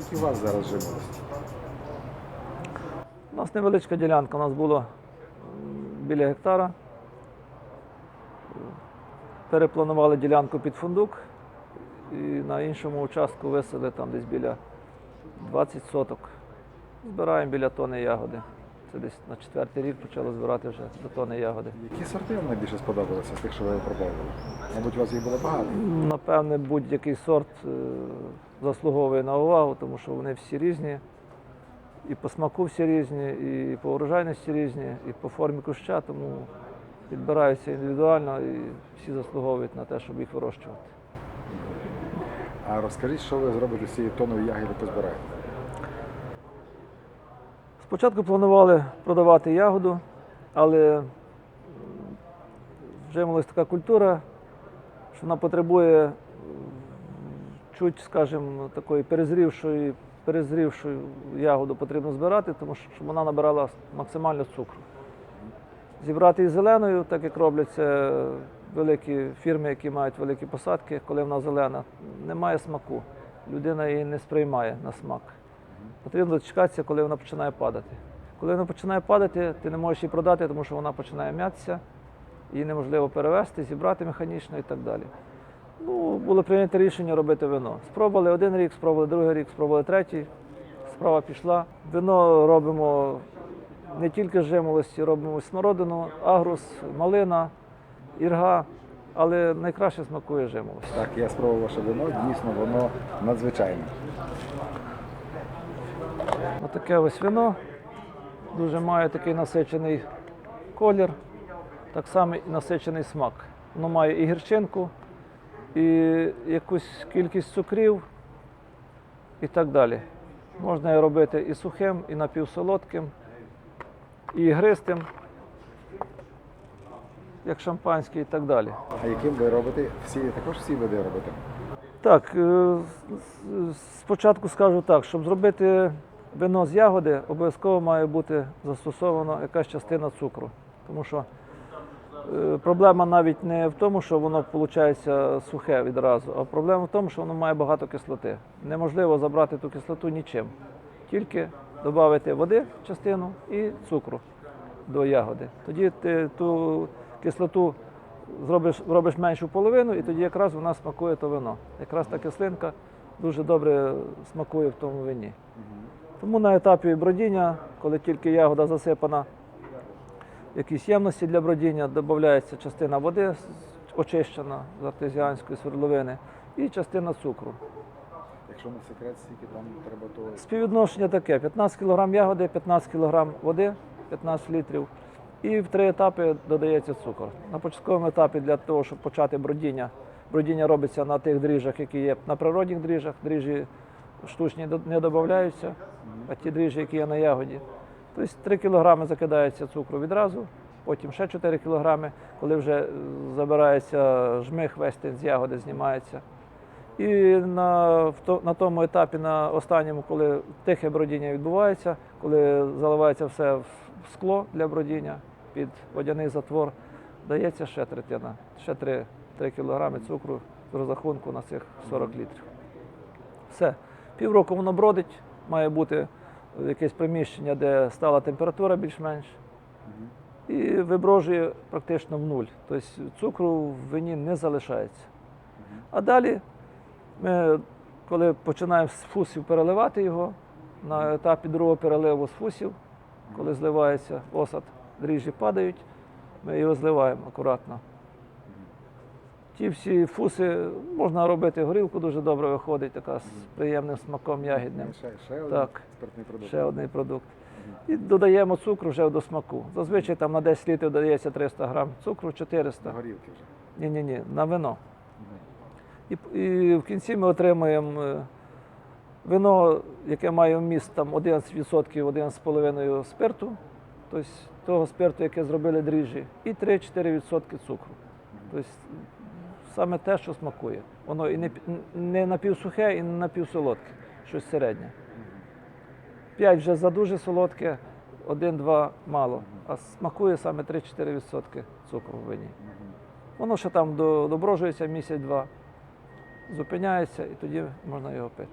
Скільки у вас зараз жимолості? У нас невеличка ділянка, у нас було біля гектара. Перепланували ділянку під фундук і на іншому участку висели там десь біля 20 соток. Збираємо біля тони ягоди. Це десь на четвертий рік почали збирати вже до тони ягоди. Які сорти вам найбільше сподобалися з тих, що ви пробували? Мабуть, у вас їх було багато. Напевне, будь-який сорт е, заслуговує на увагу, тому що вони всі різні. І по смаку всі різні, і по урожайності різні, і по формі куща, тому підбираються індивідуально і всі заслуговують на те, щоб їх вирощувати. А розкажіть, що ви зробите з цією тоною ягоди позбираєте? Спочатку планували продавати ягоду, але мовилась така культура, що вона потребує чуть, скажімо, такої перезрівшої, перезрівшої ягоду потрібно збирати, тому що щоб вона набирала максимально цукру. Зібрати її зеленою, так як роблять це великі фірми, які мають великі посадки, коли вона зелена, немає смаку. Людина її не сприймає на смак. Потрібно дочекатися, коли вона починає падати. Коли вона починає падати, ти не можеш її продати, тому що вона починає м'ятися, її неможливо перевезти, зібрати механічно і так далі. Ну, було прийнято рішення робити вино. Спробували один рік, спробували другий рік, спробували третій. Справа пішла. Вино робимо не тільки з жимолості, робимо смородину, агрус, малина, ірга, але найкраще смакує жимолость. Так, я спробував ваше вино, дійсно воно надзвичайне. Отаке ось вино. Дуже має такий насичений колір, так само і насичений смак. Воно має і гірчинку, і якусь кількість цукрів і так далі. Можна його робити і сухим, і напівсолодким, і гристим, як шампанське і так далі. А яким ви робите? Всі також всі види робите? Так, е, спочатку скажу так, щоб зробити вино з ягоди, обов'язково має бути застосована якась частина цукру. Тому що е, проблема навіть не в тому, що воно виходить сухе відразу, а проблема в тому, що воно має багато кислоти. Неможливо забрати ту кислоту нічим. Тільки додати води частину і цукру до ягоди. Тоді ти ту кислоту зробиш, робиш меншу половину, і тоді якраз вона смакує то вино. Якраз та кислинка дуже добре смакує в тому вині. Тому на етапі бродіння, коли тільки ягода засипана якісь ємності для бродіння, додається частина води очищена з артезіанської свердловини і частина цукру. Якщо не секрет, скільки там треба то. Співвідношення таке: 15 кг ягоди, 15 кг води, 15 літрів. І в три етапи додається цукор. На початковому етапі для того, щоб почати бродіння, бродіння робиться на тих дріжджах, які є на природних дріжджах. Дріжджі штучні не додаються, а ті дріжджі, які є на ягоді. Тобто 3 кг закидається цукру відразу, потім ще 4 кг, коли вже е, забирається жмих, весь з ягоди знімається. І на, на тому етапі, на останньому, коли тихе бродіння відбувається, коли заливається все в скло для бродіння під водяний затвор, дається ще третина, ще 3, 3 кілограми цукру з розрахунку на цих 40 літрів. Все. Півроку воно бродить, має бути якесь приміщення, де стала температура більш-менш, і виброжує практично в нуль. Тобто цукру в вині не залишається. А далі ми, коли починаємо з фусів переливати його, на етапі другого переливу з фусів, коли зливається осад, дріжджі падають, ми його зливаємо акуратно. Ті всі фуси можна робити горілку, дуже добре виходить, така з приємним смаком ягідним. Ще, ще один Так. спиртний продукт. Ще один продукт. І додаємо цукру вже до смаку. Зазвичай там на 10 літрів додається 300 грам цукру, 400. На горілки вже. Ні-ні-ні, на вино. І, і в кінці ми отримуємо е, вино, яке має вміст там 11%, 1,5 спирту, тобто того спирту, яке зробили дріжджі, і 3-4% цукру. Тобто саме те, що смакує. Воно і не, не напівсухе, і не напівсолодке, щось середнє. П'ять вже за дуже солодке, 1-2 мало, а смакує саме 3-4% цукру в вині. Воно ще там доброжується місяць-два, зупиняється і тоді можна його пити.